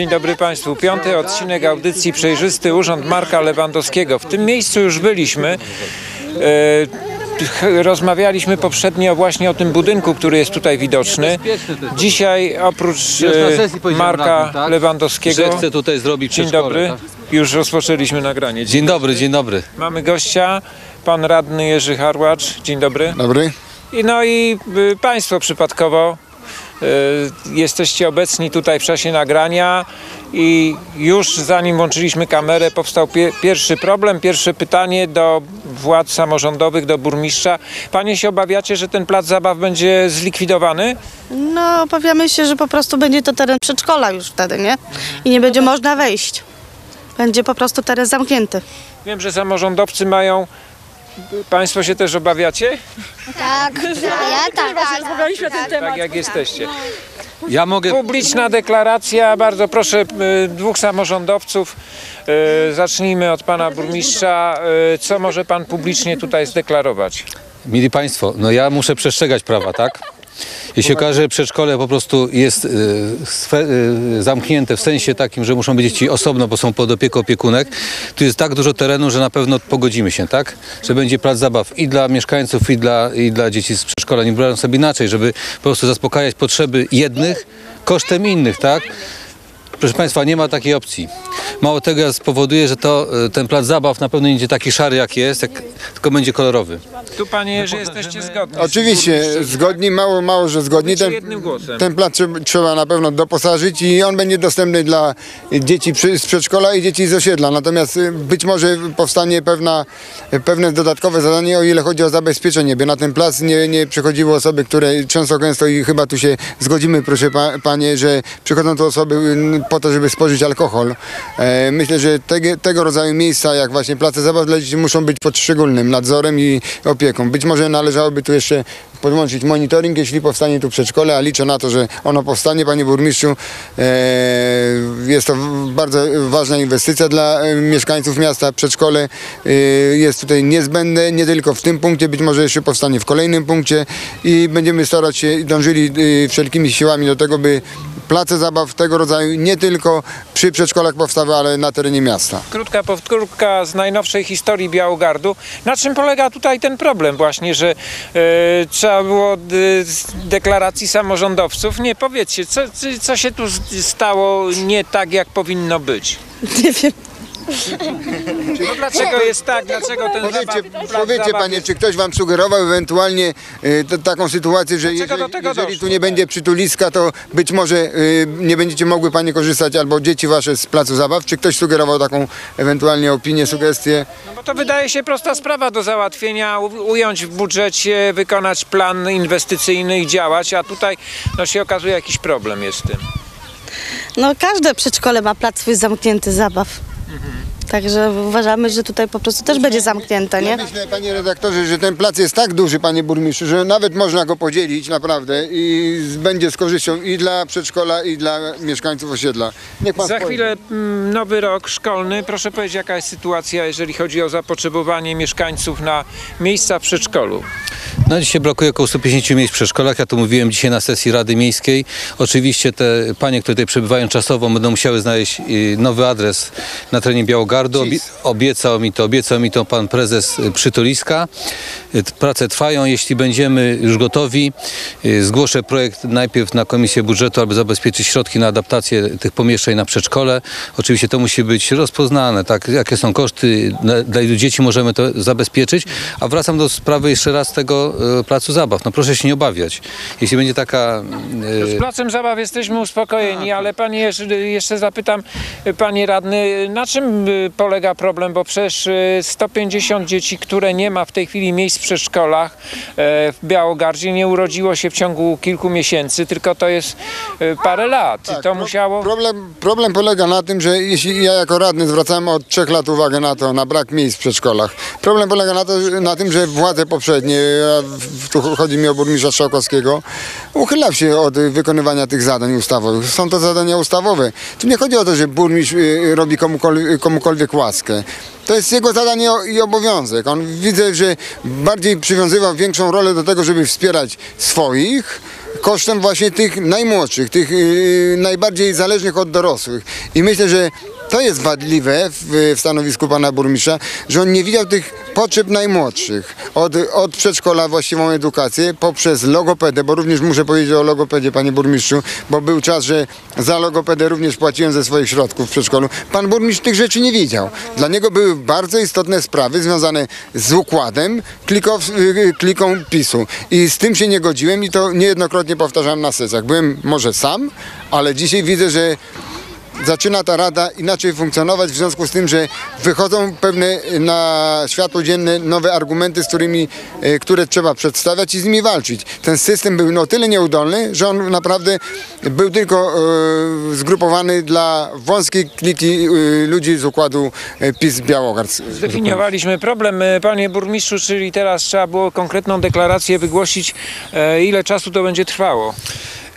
Dzień dobry Państwu. Piąty odcinek audycji Przejrzysty Urząd Marka Lewandowskiego. W tym miejscu już byliśmy. E, Rozmawialiśmy poprzednio właśnie o tym budynku, który jest tutaj widoczny. Dzisiaj oprócz e, Marka tak? Lewandowskiego. Że chcę tutaj zrobić Dzień dobry. tak? Już rozpoczęliśmy nagranie. Dzień dobry, dzień dobry. Mamy gościa, pan radny Jerzy Harłacz. Dzień dobry. Dobry. I no i y, Państwo przypadkowo jesteście obecni tutaj w czasie nagrania i już zanim włączyliśmy kamerę powstał pie, pierwszy problem, pierwsze pytanie do władz samorządowych, do burmistrza. Panie się obawiacie, że ten plac zabaw będzie zlikwidowany? No, obawiamy się, że po prostu będzie to teren przedszkola już wtedy, nie? I nie będzie można wejść. Będzie po prostu teren zamknięty. Wiem, że samorządowcy mają... Państwo się też obawiacie? Tak, ja tak. Tak jak jesteście. Ja mogę, Publiczna deklaracja, bardzo proszę y, dwóch samorządowców. Y, Zacznijmy od pana burmistrza. Y, Co może pan publicznie tutaj zdeklarować? mili Państwo, no ja muszę przestrzegać prawa, tak? Jeśli okaże, że przedszkole po prostu jest y, y, zamknięte w sensie takim, że muszą być dzieci osobno, bo są pod opieką opiekunek, tu jest tak dużo terenu, że na pewno pogodzimy się, tak? Że będzie plac zabaw i dla mieszkańców, i dla, i dla dzieci z przedszkola. Nie wyobrażam sobie inaczej, żeby po prostu zaspokajać potrzeby jednych kosztem innych, tak? Proszę Państwa, nie ma takiej opcji. Mało tego spowoduje, że to, y, ten plac zabaw na pewno nie będzie taki szary jak jest, jak, tylko będzie kolorowy. Tu panie Jerzy jesteście zgodni. Oczywiście, zgodni, mało, mało, że zgodni. Ten, ten plac trzeba- na pewno doposażyć i on będzie dostępny dla dzieci z przedszkola i dzieci z osiedla. Natomiast y, być może powstanie pewna, pewne dodatkowe zadanie, o ile chodzi o zabezpieczenie, by na ten plac nie, nie przychodziły osoby, które często gęsto i chyba tu się zgodzimy, proszę pa, panie, że przychodzą tu osoby po to, żeby spożyć alkohol. E, myślę, że tego, tego rodzaju miejsca, jak właśnie place zabaw dla dzieci muszą być pod szczególnym nadzorem i opieką. Być może należałoby tu jeszcze podłączyć monitoring, jeśli powstanie tu przedszkole, a liczę na to, że ono powstanie, panie burmistrzu. E, jest to bardzo ważna inwestycja dla e, mieszkańców miasta. Przedszkole jest tutaj niezbędne, nie tylko w tym punkcie, być może jeszcze powstanie w kolejnym punkcie i będziemy starać się i dążyli wszelkimi siłami do tego, by place zabaw tego rodzaju nie tylko przy przedszkolach powstały, ale na terenie miasta. Krótka powtórka z najnowszej historii Białogardu. Na czym polega tutaj ten problem właśnie, że e, trzeba było d- z deklaracji samorządowców? Nie, powiedzcie, co, co się tu stało nie tak, jak powinno być? Nie wiem. No dlaczego jest tak? Dlaczego ten zabaw, zabaw panie, jest- czy ktoś wam sugerował ewentualnie y, t- taką sytuację, że Dlaczego jeżeli, do tego jeżeli doszło? tu nie będzie przytuliska, to być może y, nie będziecie mogły panie korzystać albo dzieci wasze z placu zabaw? Czy ktoś sugerował taką ewentualnie opinię, sugestię? No bo to wydaje się prosta sprawa do załatwienia, u- ująć w budżecie, wykonać plan inwestycyjny i działać, a tutaj no, się okazuje jakiś problem jest z tym. No, każde przedszkole ma plac swój zamknięty zabaw. Także uważamy, że tutaj po prostu też będzie zamknięte, nie? Ja myślę, panie redaktorze, że ten plac jest tak duży, panie burmistrzu, że nawet można go podzielić naprawdę i będzie z korzyścią i dla przedszkola, i dla mieszkańców osiedla. Niech pan Za spojrzy. chwilę mm, nowy rok szkolny. Proszę powiedzieć, jaka jest sytuacja, jeżeli chodzi o zapotrzebowanie mieszkańców na miejsca w przedszkolu. No dzisiaj brakuje około 150 miejsc w przedszkolach. Ja to mówiłem dzisiaj na sesji Rady Miejskiej. Oczywiście te panie, które tutaj przebywają czasowo, będą musiały znaleźć y, nowy adres na terenie Białogardu. Obie, obiecał mi to, obiecał mi to pan prezes y, Przytuliska. Y, Prace trwają. Jeśli będziemy już gotowi, zgłoszę projekt najpierw na Komisję Budżetu, aby zabezpieczyć środki na adaptację tych pomieszczeń na przedszkole. Oczywiście to musi być rozpoznane, tak, jakie są koszty, dla ilu dzieci możemy to zabezpieczyć. A wracam do sprawy jeszcze raz tego placu zabaw. No proszę się nie obawiać. Jeśli będzie taka... Z e, placem zabaw jesteśmy uspokojeni, ale panie jeszcze, jeszcze zapytam, y, panie radny, na czym y, polega problem? Bo przecież y, 150 dzieci, które nie ma w tej chwili miejsc w przedszkolach w Białogardzie, nie urodziło się w ciągu kilku miesięcy, tylko to jest y, parę lat. Tak, to musiało... Problem, problem polega na tym, że jeśli ja jako radny zwracałem od trzech lat uwagę na to, na brak miejsc w przedszkolach. Problem polega na, to, na tym, że władze poprzednie, tu chodzi mi o burmistrza Strzałkowskiego, uchylał się od y, wykonywania tych zadań ustawowych. Są to zadania ustawowe. Tu nie chodzi o to, że burmistrz y, robi komukolwiek, komukolwiek łaskę. To jest jego zadanie i obowiązek. On widzę, że bardziej przywiązywał większą rolę do tego, żeby wspierać swoich, kosztem właśnie tych najmłodszych, tych yy, najbardziej zależnych od dorosłych. I myślę, że to jest wadliwe w stanowisku pana burmistrza, że on nie widział tych potrzeb najmłodszych. Od, od przedszkola właściwą edukację, poprzez logopedę, bo również muszę powiedzieć o logopedzie, panie burmistrzu, bo był czas, że za logopedę również płaciłem ze swoich środków w przedszkolu. Pan burmistrz tych rzeczy nie widział. Dla niego były bardzo istotne sprawy związane z układem, klikow, y, kliką PiSu. I z tym się nie godziłem i to niejednokrotnie powtarzałem na sesjach. Byłem może sam, ale dzisiaj widzę, że zaczyna ta rada inaczej funkcjonować w związku z tym, że wychodzą pewne na światło dzienne nowe argumenty, z którymi, e, które trzeba przedstawiać i z nimi walczyć. Ten system był no tyle nieudolny, że on naprawdę był tylko e, zgrupowany dla wąskiej kliki e, ludzi z układu PiS Białogard. Zdefiniowaliśmy problem, panie burmistrzu, czyli teraz trzeba było konkretną deklarację wygłosić, e, ile czasu to będzie trwało.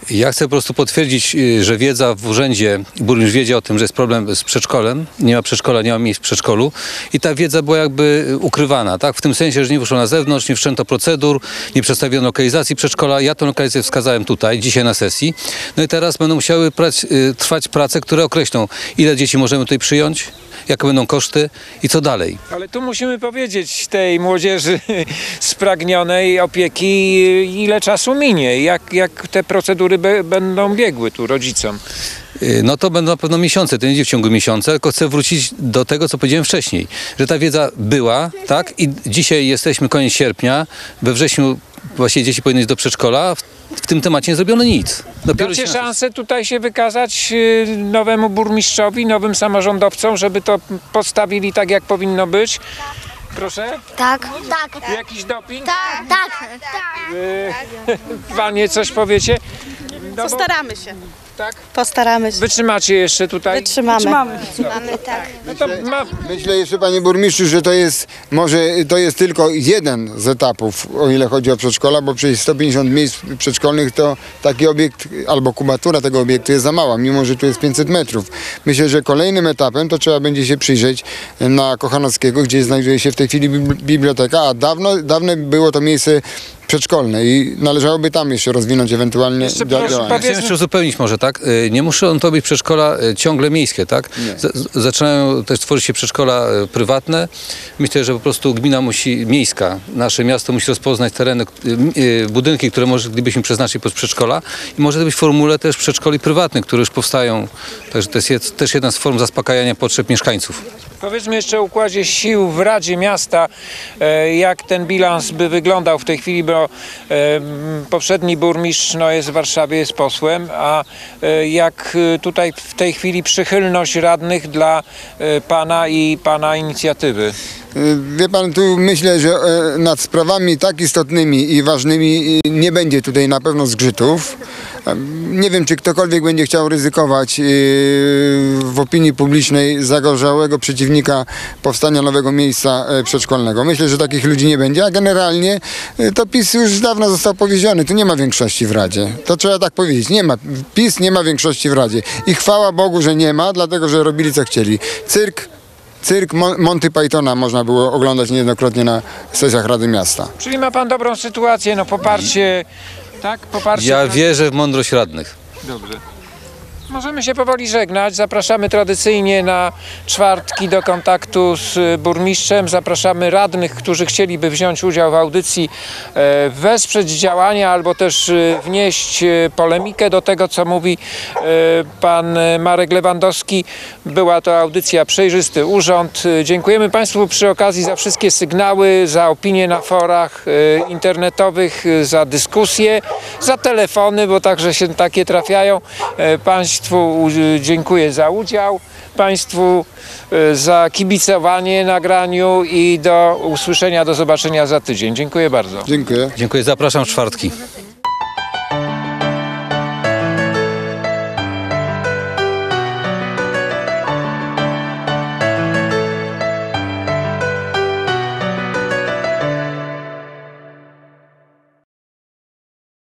Ja chcę po prostu potwierdzić, y, że wiedza w urzędzie, burmistrz wiedział o tym, że jest problem z przedszkolem, nie ma przedszkola, nie ma miejsc w przedszkolu i ta wiedza była jakby ukrywana, tak? W tym sensie, że nie wyszło na zewnątrz, nie wszczęto procedur, nie przedstawiono lokalizacji przedszkola. Ja tę lokalizację wskazałem tutaj, dzisiaj na sesji. No i teraz będą musiały prać, y, trwać prace, które określą, ile dzieci możemy tutaj przyjąć, jakie będą koszty i co dalej. Ale tu musimy powiedzieć tej młodzieży spragnionej opieki, ile czasu minie, jak, jak te procedury be, będą biegły tu rodzicom. Y, No to będą na pewno miesiące, to nie będzie w ciągu miesiąca, tylko chcę wrócić do tego, co powiedziałem wcześniej, że ta wiedza była, tak, i dzisiaj jesteśmy koniec sierpnia, we wrześniu właśnie dzieci powinny iść do przedszkola, w, w tym temacie nie zrobiono nic. Dopiero Dacie się- szansę tutaj się wykazać y, nowemu burmistrzowi, nowym samorządowcom, żeby to postawili tak, jak powinno być? Proszę? Tak. Tak. Jakiś doping? Tak. Tak. Y, Panie, coś powiecie? No bo, Postaramy się. Tak? Postaramy się. Wytrzymacie jeszcze tutaj? Wytrzymamy. Mamy tak. No to ma, Myślę jeszcze, panie burmistrzu, że to jest może to jest tylko jeden z etapów, o ile chodzi o przedszkola, bo przecież 150 miejsc przedszkolnych to taki obiekt, albo kubatura tego obiektu jest za mała, mimo że tu jest 500 metrów. Myślę, że kolejnym etapem to trzeba będzie się przyjrzeć na Kochanowskiego, gdzie znajduje się w tej chwili bibli- biblioteka, a dawno, dawne było to miejsce przedszkolne i należałoby tam jeszcze rozwinąć ewentualnie Jeszcze proszę działania. Chciałem jeszcze uzupełnić może, tak? Y, Nie muszą to być przedszkola y, ciągle miejskie, tak? Zaczynają też tworzyć się przedszkola y, prywatne. Myślę, że po prostu gmina musi, miejska, nasze miasto musi rozpoznać tereny, budynki, które moglibyśmy przeznaczyć pod przedszkola i może to być formule też przedszkoli prywatnych, które już powstają. Także to jest też jedna z form zaspokajania potrzeb mieszkańców. Powiedzmy jeszcze o układzie sił w Radzie Miasta, e, jak ten bilans by wyglądał w tej chwili, bo e, poprzedni burmistrz no, jest w Warszawie, jest posłem, a e, jak tutaj w tej chwili przychylność radnych dla pana i pana inicjatywy? Wie pan, tu myślę, że nad sprawami tak istotnymi i ważnymi nie będzie tutaj na pewno zgrzytów. Nie wiem, czy ktokolwiek będzie chciał ryzykować e, w opinii publicznej zagorzałego przeciwnika powstania nowego miejsca e, przedszkolnego. Myślę, że takich ludzi nie będzie, a generalnie e, to PiS już dawno został powieziony. Tu nie ma większości w Radzie. To trzeba tak powiedzieć. Nie ma. PiS nie ma większości w Radzie. I chwała Bogu, że nie ma, dlatego że robili co chcieli. Cyrk Cyrk Mon- Monty Pythona można było oglądać niejednokrotnie na sesjach Rady Miasta. Czyli ma pan dobrą sytuację, no poparcie, tak? Poparcie. Ja dla- wierzę w mądrość radnych. Dobrze. Możemy się powoli żegnać. Zapraszamy tradycyjnie na czwartki do kontaktu z y, burmistrzem. Zapraszamy radnych, którzy chcieliby wziąć udział w audycji, e, wesprzeć działania albo też y, wnieść y, polemikę do tego, co mówi pan Marek Lewandowski. Była to audycja Przejrzysty Urząd. Dziękujemy Państwu przy okazji za wszystkie sygnały, za opinie na forach internetowych, za dyskusje, za telefony, bo także się takie trafiają. E, Państwu dziękuję za udział, Państwu e, za kibicowanie nagraniu i do usłyszenia, do zobaczenia za tydzień. Dziękuję bardzo. Dziękuję. Dziękuję, zapraszam w czwartki.